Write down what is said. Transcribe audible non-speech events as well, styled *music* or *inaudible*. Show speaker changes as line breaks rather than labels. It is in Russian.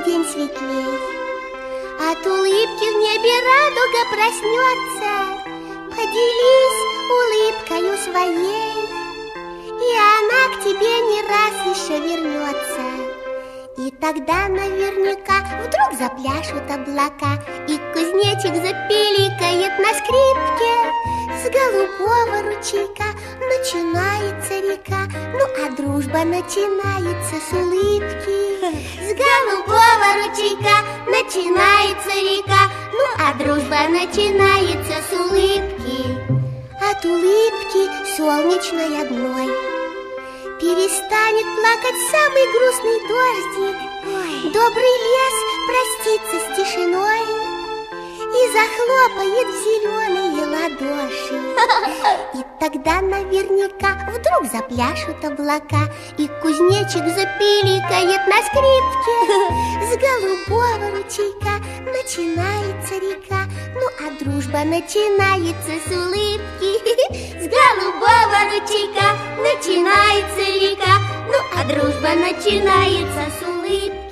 хмурый день светлей. От улыбки в небе радуга проснется, Поделись улыбкою своей, И она к тебе не раз еще вернется. И тогда наверняка вдруг запляшут облака, И кузнечик запиликает на скрипке. С голубого ручейка начинается река, Ну а дружба начинается с улыбки. Ручейка начинается река, Ну а дружба начинается с улыбки. От улыбки солнечной одной Перестанет плакать самый грустный дождик. Добрый лес простится с тишиной И захлопает в зеленые ладоши. *laughs* И тогда наверняка вдруг запляшут облака И кузнечик запиликает на скрипке *laughs* С голубого ручейка начинается река. Ну а дружба начинается с улыбки. С голубого ручейка начинается река. Ну а дружба начинается с улыбки